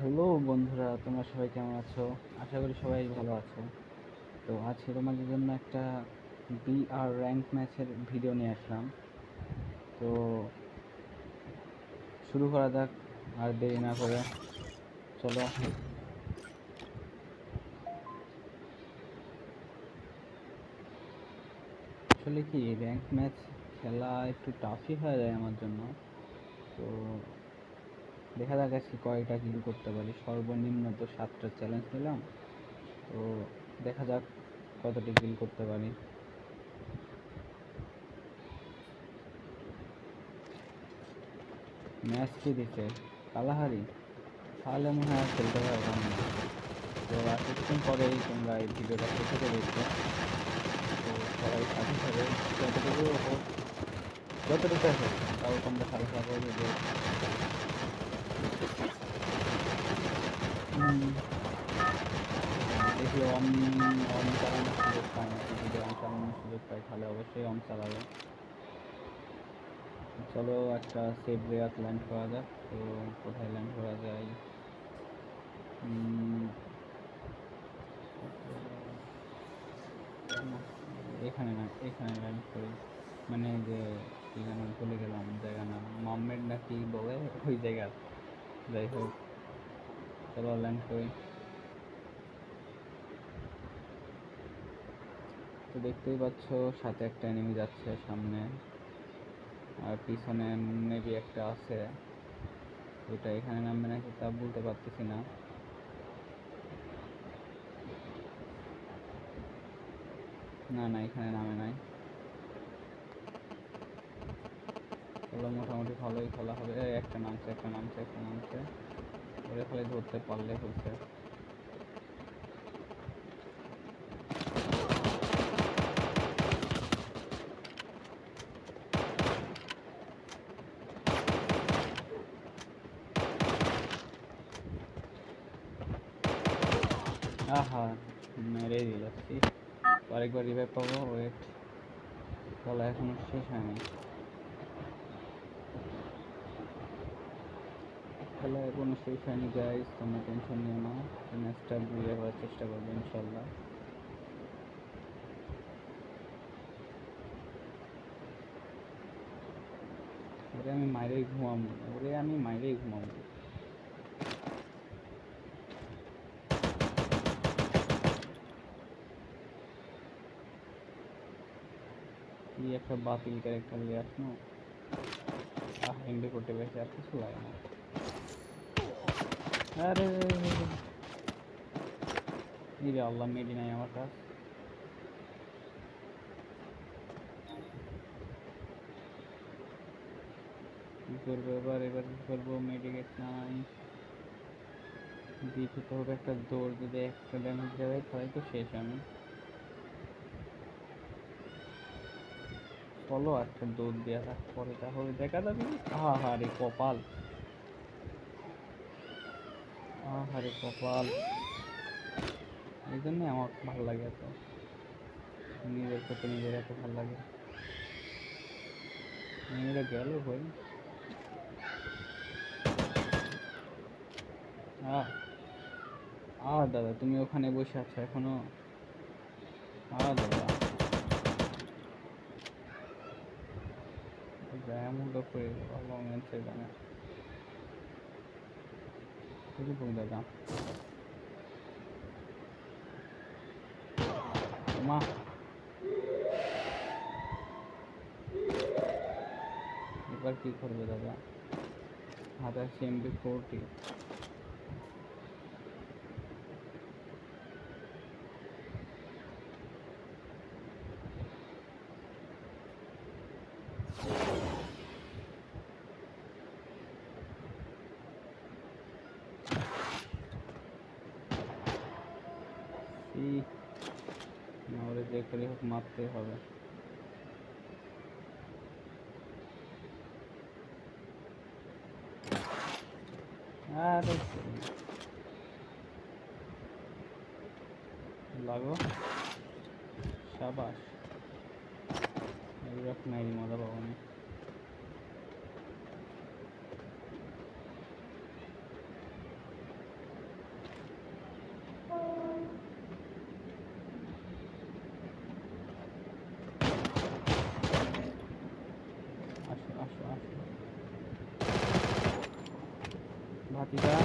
Hello বন্ধুরা, তোমরা সবাই কেমন আছো? আশা করি সবাই ভালো আছো। তো আজকে তোমাদের জন্য একটা বি আর র্যাঙ্ক ম্যাচের ভিডিও নিয়ে আসলাম। তো শুরু করা যাক, আর দেরি না করে। চলো। আসলে কি র্যাঙ্ক ম্যাচ খেলা একটু টাফই হয়ে যায় আমার জন্য। তো দেখা যাক আজকে কয়টা কিল করতে পারি। সর্বনিম্ন তো সাতটা চ্যালেঞ্জ নিলাম। তো দেখা যাক কতটি কিল করতে পারি। ম্যাচ কি দিচ্ছে কালাহারি? তাহলে মনে হয় খেলতে পারব না। তো আর কিছুক্ষণ পরেই তোমরা এই ভিডিওটা শেষে দেখবে। তো সবাই সাথে সাথে যতটুকু হোক যতটুকু হোক, তাও তোমরা সাথে সাথে দেখি অন অন চালানোর সুযোগ নাকি? যদি অন চালানোর সুযোগ পাই তাহলে অবশ্যই অন চালাবো। চলো একটা সেফ জায়গা ল্যান্ড করা যাক। তো কোথায় ল্যান্ড করা যায়? এখানে না, এখানে ল্যান্ড করি। মানে যে কি যেন ভুলে গেলাম জায়গা না কি বলে? ওই জায়গা যাই হোক, চলো ল্যান্ড করি। তো দেখতেই পাচ্ছ, সাথে একটা এনিমি যাচ্ছে সামনে। আর পিছনে মেবি একটা আছে। ওটা এখানে নামবে নাকি তা বলতে পারতেছি না। না না, এখানে নামে নাই। চলো মোটামুটি ভালোই খেলা হবে। একটা নামছে একটা নামছে একটা নামছে। ওরে খালি ধরতে পারলে হচ্ছে। আহা মেরে দিলাচ্ছি আরেকবার রিভাইভ পাবো ওয়েট খেলা এখনও শেষ হয়নি। খেলা এখনও শেষ হয়নি গাইস তোমরা টেনশন নিও না। ম্যাচটা বুঝে করার চেষ্টা করব ইনশাল্লাহ ওরে আমি মাইরেই ঘুমাবো ওরে আমি মাইরেই ঘুমাবো। একটা বাতিল ক্যারেক্টার নিয়ে আসনো আহ এমবি করতে পেরেছে আর কিছু লাগে না। আরে ইরে আল্লাহ মেডি নাই আমার কাছ কি করব এবার এবার কি করব মেডিকেট নাই দিয়ে খেতে হবে একটা দৌড় যদি একটা ড্যামেজ দেয় তাহলে তো শেষ আমি চলো একটা দৌড় দেওয়া যাক পরে তাহলে দেখা যাবে আহা রে কপাল আহা রে কপাল। এই জন্যে আমার ভালো লাগে এত। নিজের প্রতি নিজের এত ভালো লাগে। মেয়েরা গেল ভাই। আহ দাদা, তুমি ওখানে বসে আছো এখনও? আহ দাদা। এমনটা করে লং অ্যান্সার জানা খুবই কম দাদা মা এবার কি করবে দাদা হাতে আছে এমবি ফোরটি এই আমাদের যে করে হোক মারতে হবে আরে লাগো সাবাস এইরকম নাই মজা পাবো না ভাতিজা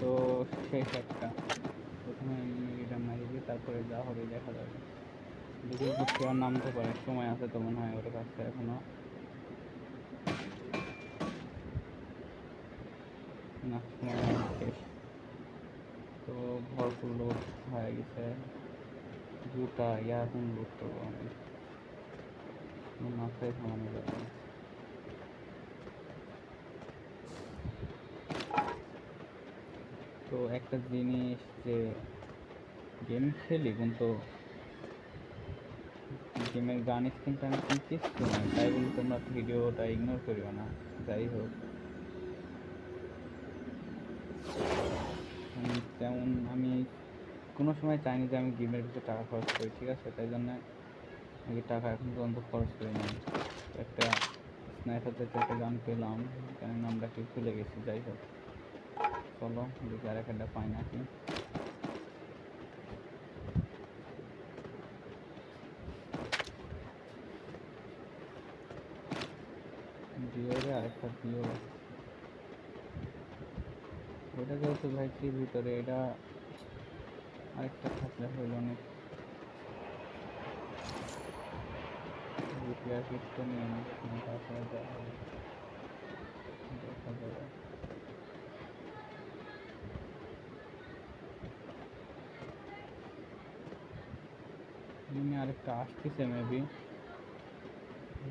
তো শেষ একটা। প্রথমে এটা মারি দিই তারপরে যা হবে দেখা যাবে। দেখি বুঝতে আর নামতে পারে, সময় আছে তো মনে হয় ওর কাছে এখনও। না, সময় শেষ। তো ভরপুর লোড হয়ে গেছে। জুতা ইয়া এখন লোড করব আমি। মাথায় থামানো যাবে তো একটা জিনিস যে গেম খেলি, কিন্তু গেমের গান স্ক্রিনটা আমি কি কিচ্ছু নয় তাই বলে তোমরা ভিডিওটা ইগনোর করিও না। যাই হোক। তেমন, আমি কোনো সময় চাইনি যে আমি গেমের পিছনে টাকা খরচ করি, ঠিক আছে? তাই জন্য আমি টাকা এখন পর্যন্ত খরচ করি না একটা স্ন্যাপের থেকে একটা গান পেলাম গানের নামটা কি ভুলে গেছি, যাই হোক। চলো দেখি আর একটা পাই নাকি দিও রে আরেকটা দিও ওটা যেহেতু ভাই ফ্রির ভিতরে, এটা আরেকটা থাকলে হইল অনেক রিপেয়ার কিটটা নিয়ে নিচ্ছি তারপরে যা হবে দেখা যাবে এমনি আরেকটা আসতেছে মেবি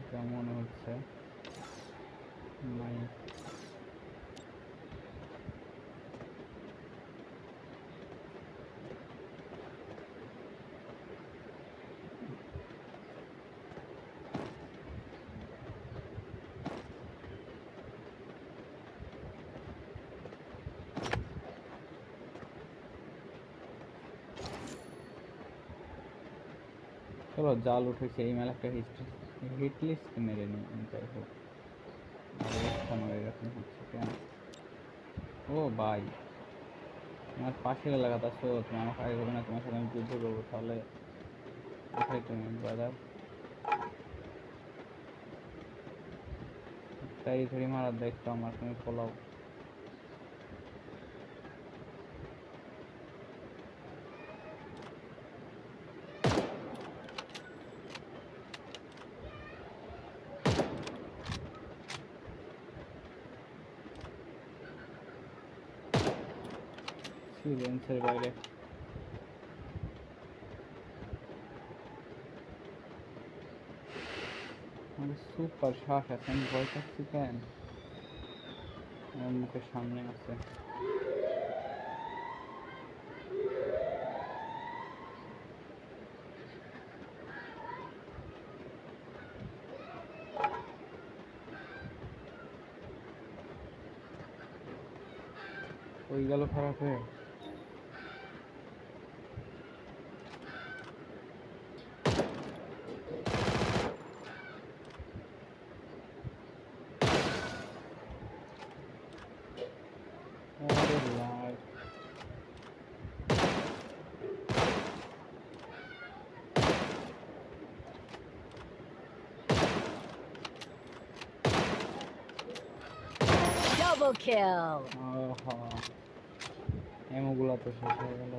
যা মনে হচ্ছে নাই চলো, জাল উঠেছে, এই মেলা একটা হিট লিস্ট মেরে নি যাই হোক। এরকম হচ্ছে কেন? ও ভাই তোমার পাশের এলাকাতে আছো তুমি আমাকে আগে করবে না, তোমার সাথে আমি যুদ্ধ করব, তাহলে কোথায় তুমি ব্রাদার তাই ধরে মারার দায়িত্ব আমার, তুমি ফলাও সিলেন্সের বাইরে সুপার শ্বাস আছে আমি ভয় পাচ্ছি কেন মুখের সামনে আছে ওই গেল খারাপ। হয়ে আরে লাল Double kill. আহা এমোগুলা তো শেষ হয়ে গেল।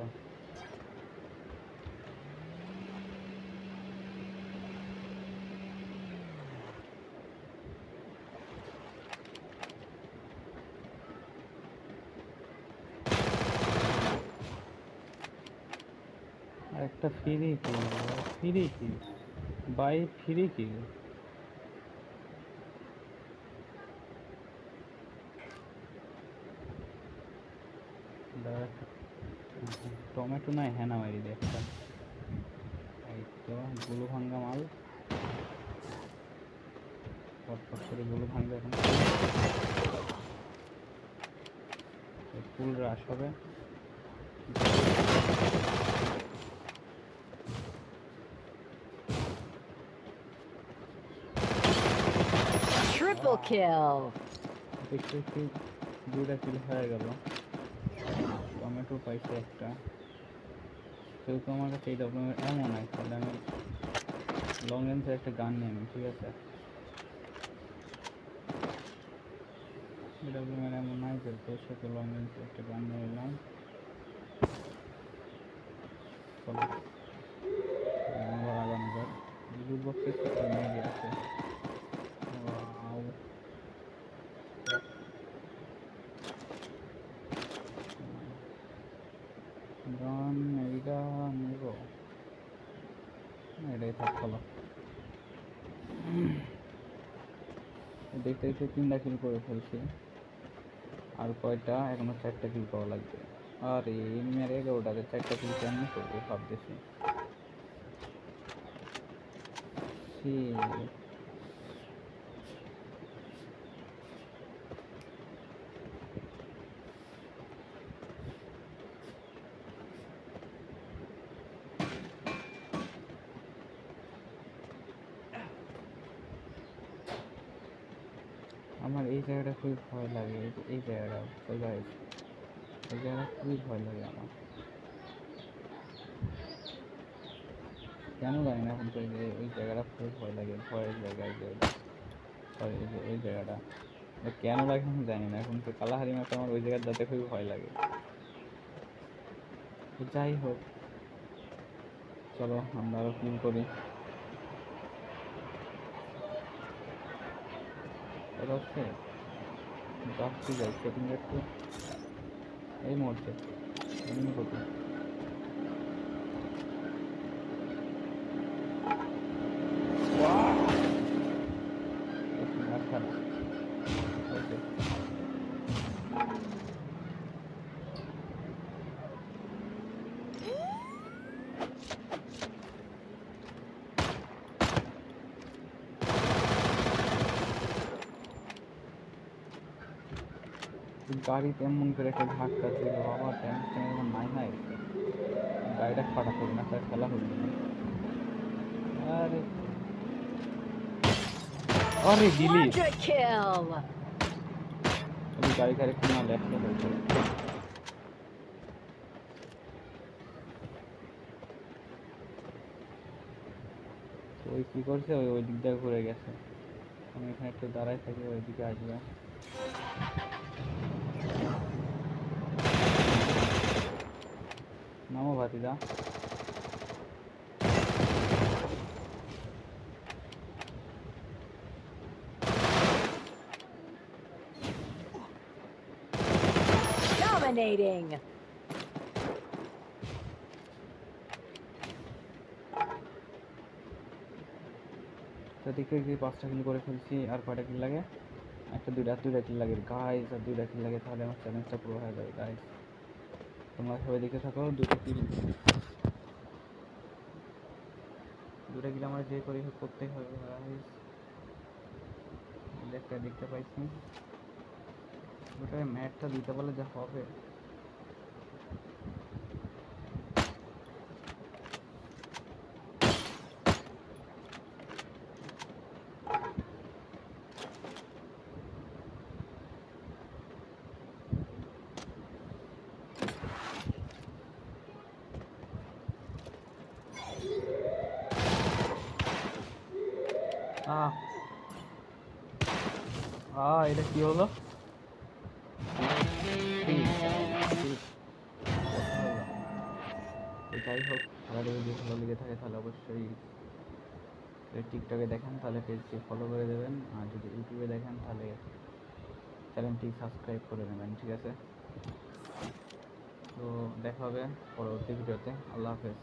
একটা ফ্রি কি ফ্রি কি? বাই ফ্রি কি দাঁড়া একটা টমেটো নাই হ্যাঁ মারি একটা এই তো গুলো ভাঙ্গা মাল। পটপট করে গুলো ভাঙ্গা এখন ফুল রাশ হবে। Triple kill. দেখতে দুইটা কিল হয়ে গেল। টমেটো পাইছে একটা। কেউ তো আমার কাছে এই ডকুমেন্ট এমন তাহলে আমি লং রেঞ্জের একটা গান নিয়ে আমি ঠিক আছে? ডকুমেন্ট এমন নাই যে তোর সাথে লং আমি একটা গান নিয়ে চলো আবার যাক ব্লু বক্সে কিছু মেয়ে আছে Wow. গান এইটা নেব এটাই থাক চলো দেখতে তিনটা কিল করে ফেলছি। আর কয়টা? এখনও চারটা কিল পাওয়া লাগবে। আর এই মেরে এগারোটাতে চারটা কিল কেমন করব ভাবতেছি। Shit. আমার এই জায়গাটা খুবই ভয় লাগে, এই জায়গাটা তো গাইজ এই জায়গাটা খুবই ভয় লাগে আমার। কেন জানি না এখন তো এই যে ওই জায়গাটা খুবই ভয় লাগে, ভয়ের জায়গা এই জায়গাটা ওই জায়গাটা। কেন লাগে আমি জানি না, এখন তো কালাহারি মাঠে আমার ওই জায়গার যাতে খুবই ভয় লাগে। যাই হোক, চলো আমরা আরও ফিল করি। এটা যাচ্ছি যাই সেটিং একটু এই মুহূর্তে এমনি গাড়িতে এমন করে একটা ধাক্কা ছিল বাবা টেনশন এমন নাই নাই গাড়িটা খারাপ হবে না তার খেলা হচ্ছে না আরে আরে দিলি Quadra kill! ওই গাড়ি গাড়ি কোনো লেখা হয়েছে তো ওই কী করছে ওই ওই দিক দিয়ে ঘুরে গেছে আমি এখানে একটু দাঁড়াই থাকি ওই দিকে আসবে নামো ভাতিজা Dominating! তো দেখতে দেখতে পাঁচটা কিল করে ফেলছি আর কয়টা কিল লাগে? একটা দুইটা দুইটা কিল লাগে। গাইস আর দুইটা কিল লাগে তাহলে আমার চ্যালেঞ্জটা পুরো হয়ে যাবে গাইস তোমরা সবাই দেখে থাকো, দুটো কিল দুটো কিল আমার যে করি হোক করতেই হবে একটা দেখতে পাইছি। ওটা ম্যাটটা দিতে বলে যা হবে আহ আহ এটা কি হলো যাই হোক আমাদের যদি ভালো লেগে থাকে তাহলে অবশ্যই টিকটকে দেখেন তাহলে পেজটি ফলো করে দেবেন আর যদি ইউটিউবে দেখেন তাহলে চ্যানেলটি সাবস্ক্রাইব করে নেবেন ঠিক আছে তো দেখা হবে পরবর্তী ভিডিওতে আল্লাহ হাফেজ